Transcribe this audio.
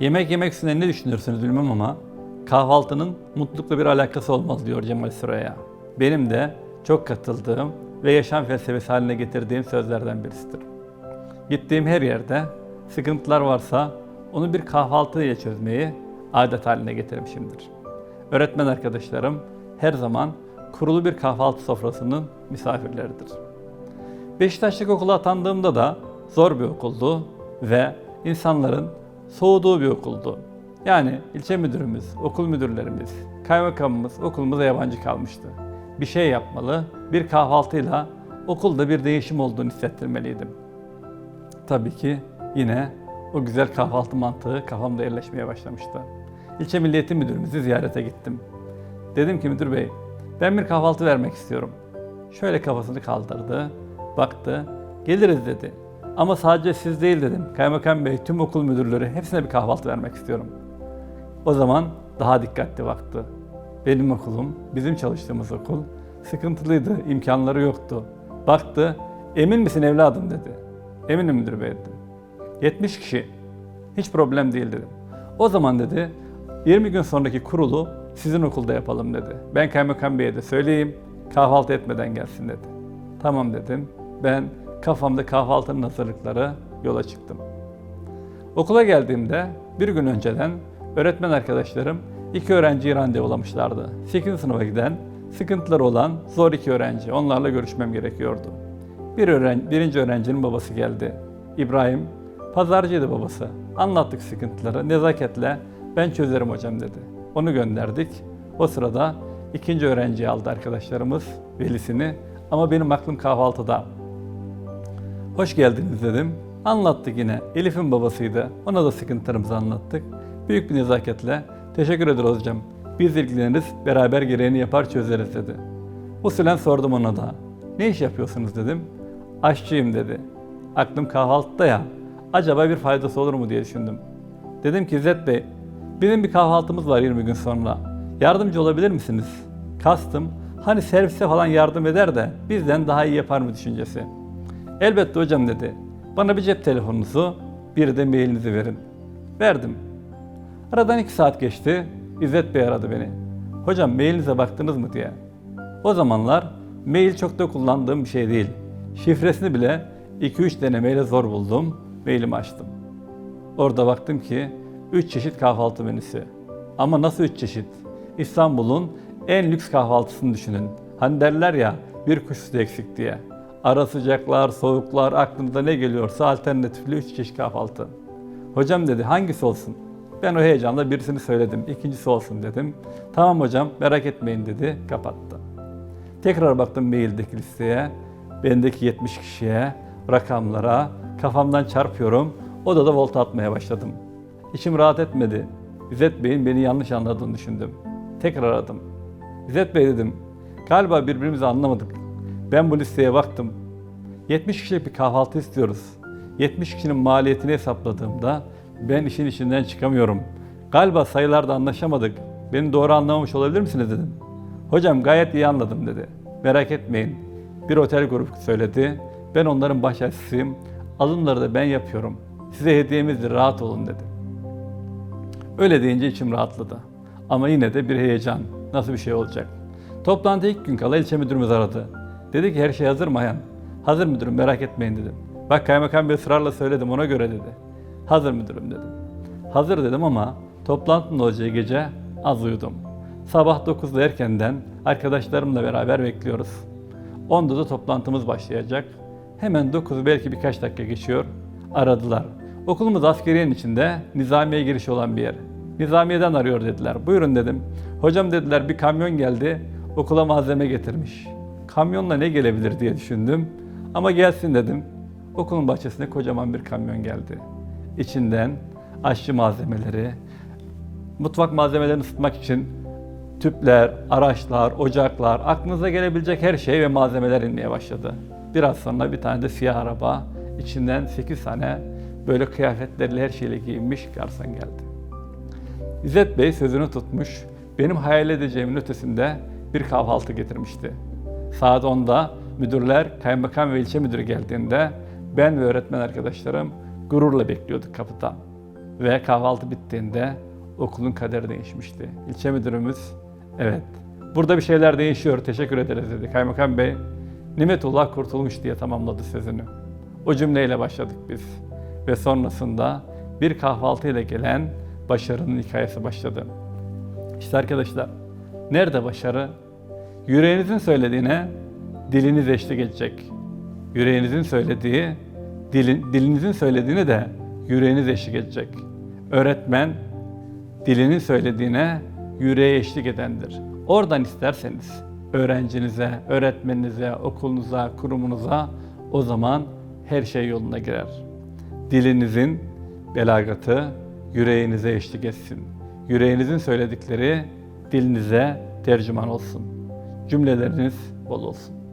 Yemek yemek üstüne ne düşünürsünüz bilmem ama kahvaltının mutlulukla bir alakası olmaz diyor Cemal Süreyya. Benim de çok katıldığım ve yaşam felsefesi haline getirdiğim sözlerden birisidir. Gittiğim her yerde sıkıntılar varsa onu bir kahvaltı ile çözmeyi adet haline getirmişimdir. Öğretmen arkadaşlarım her zaman kurulu bir kahvaltı sofrasının misafirleridir. Beşiktaşlık okula atandığımda da zor bir okuldu ve insanların soğuduğu bir okuldu. Yani ilçe müdürümüz, okul müdürlerimiz, kaymakamımız okulumuza yabancı kalmıştı. Bir şey yapmalı, bir kahvaltıyla okulda bir değişim olduğunu hissettirmeliydim. Tabii ki yine o güzel kahvaltı mantığı kafamda yerleşmeye başlamıştı. İlçe Milli Eğitim Müdürümüzü ziyarete gittim. Dedim ki müdür bey, ben bir kahvaltı vermek istiyorum. Şöyle kafasını kaldırdı, baktı, geliriz dedi. Ama sadece siz değil dedim. Kaymakam bey, tüm okul müdürleri hepsine bir kahvaltı vermek istiyorum. O zaman daha dikkatli baktı. Benim okulum, bizim çalıştığımız okul sıkıntılıydı, imkanları yoktu. Baktı, emin misin evladım dedi. Eminim müdür bey dedim. 70 kişi, hiç problem değil dedim. O zaman dedi, 20 gün sonraki kurulu sizin okulda yapalım dedi. Ben kaymakam beye de söyleyeyim, kahvaltı etmeden gelsin dedi. Tamam dedim. Ben kafamda kahvaltının hazırlıkları yola çıktım. Okula geldiğimde bir gün önceden öğretmen arkadaşlarım iki öğrenciyi randevulamışlardı. 8. sınıfa giden, sıkıntıları olan zor iki öğrenci. Onlarla görüşmem gerekiyordu. Bir öğren birinci öğrencinin babası geldi. İbrahim, pazarcıydı babası. Anlattık sıkıntıları, nezaketle ben çözerim hocam dedi. Onu gönderdik. O sırada ikinci öğrenciyi aldı arkadaşlarımız, velisini. Ama benim aklım kahvaltıda. Hoş geldiniz dedim. Anlattık yine. Elif'in babasıydı. Ona da sıkıntılarımızı anlattık. Büyük bir nezaketle teşekkür ederiz hocam. Biz ilgileniriz, beraber gereğini yapar çözeriz dedi. Usulen sordum ona da. Ne iş yapıyorsunuz dedim. Aşçıyım dedi. Aklım kahvaltıda ya. Acaba bir faydası olur mu diye düşündüm. Dedim ki İzzet Bey, bizim bir kahvaltımız var 20 gün sonra. Yardımcı olabilir misiniz? Kastım, hani servise falan yardım eder de bizden daha iyi yapar mı düşüncesi. Elbette hocam dedi. Bana bir cep telefonunuzu, bir de mailinizi verin. Verdim. Aradan iki saat geçti. İzzet Bey aradı beni. Hocam mailinize baktınız mı diye. O zamanlar mail çok da kullandığım bir şey değil. Şifresini bile 2-3 denemeyle zor buldum. Mailimi açtım. Orada baktım ki 3 çeşit kahvaltı menüsü. Ama nasıl 3 çeşit? İstanbul'un en lüks kahvaltısını düşünün. Hani derler ya bir kuş eksik diye. Ara sıcaklar, soğuklar, aklınıza ne geliyorsa alternatifli 3 çeşit kahvaltı. Hocam dedi hangisi olsun? Ben o heyecanla birisini söyledim. İkincisi olsun dedim. Tamam hocam merak etmeyin dedi. Kapattı. Tekrar baktım maildeki listeye. Bendeki 70 kişiye, rakamlara, kafamdan çarpıyorum. Odada volta atmaya başladım. İçim rahat etmedi. İzzet Bey'in beni yanlış anladığını düşündüm. Tekrar aradım. İzzet Bey dedim, galiba birbirimizi anlamadık. Ben bu listeye baktım. 70 kişilik bir kahvaltı istiyoruz. 70 kişinin maliyetini hesapladığımda ben işin içinden çıkamıyorum. Galiba sayılarda anlaşamadık. Beni doğru anlamamış olabilir misiniz dedim. Hocam gayet iyi anladım dedi. Merak etmeyin. Bir otel grubu söyledi. Ben onların baş açısıyım. Alımları da ben yapıyorum. Size hediyemizdir rahat olun dedi. Öyle deyince içim rahatladı. Ama yine de bir heyecan. Nasıl bir şey olacak? Toplantı ilk gün kala ilçe müdürümüz aradı. Dedi ki her şey hazır mı Ayhan? Hazır müdürüm merak etmeyin dedim. Bak kaymakam bir ısrarla söyledim ona göre dedi. Hazır müdürüm dedim. Hazır dedim ama toplantının olacağı gece az uyudum. Sabah 9'da erkenden arkadaşlarımla beraber bekliyoruz. 10'da da toplantımız başlayacak. Hemen 9 belki birkaç dakika geçiyor. Aradılar. Okulumuz askeriyenin içinde nizamiye girişi olan bir yer. Nizamiyeden arıyor dediler. Buyurun dedim. Hocam dediler bir kamyon geldi. Okula malzeme getirmiş. Kamyonla ne gelebilir diye düşündüm. Ama gelsin dedim. Okulun bahçesine kocaman bir kamyon geldi. İçinden aşçı malzemeleri, mutfak malzemelerini ısıtmak için tüpler, araçlar, ocaklar, aklınıza gelebilecek her şey ve malzemeler inmeye başladı. Biraz sonra bir tane de siyah araba, içinden 8 tane böyle kıyafetleriyle her şeyle giyinmiş garson geldi. İzzet Bey sözünü tutmuş, benim hayal edeceğimin ötesinde bir kahvaltı getirmişti. Saat 10'da müdürler, kaymakam ve ilçe müdürü geldiğinde ben ve öğretmen arkadaşlarım gururla bekliyorduk kapıda. Ve kahvaltı bittiğinde okulun kaderi değişmişti. İlçe müdürümüz, evet burada bir şeyler değişiyor, teşekkür ederiz dedi. Kaymakam Bey, Nimetullah kurtulmuş diye tamamladı sözünü. O cümleyle başladık biz. Ve sonrasında bir kahvaltıyla gelen başarının hikayesi başladı. İşte arkadaşlar, nerede başarı? Yüreğinizin söylediğine diliniz eşlik edecek. Yüreğinizin söylediği, dilin, dilinizin söylediğine de yüreğiniz eşlik edecek. Öğretmen, dilinin söylediğine yüreğe eşlik edendir. Oradan isterseniz öğrencinize, öğretmeninize, okulunuza, kurumunuza o zaman her şey yoluna girer. Dilinizin belagatı yüreğinize eşlik etsin. Yüreğinizin söyledikleri dilinize tercüman olsun. Cümleleriniz bol olsun.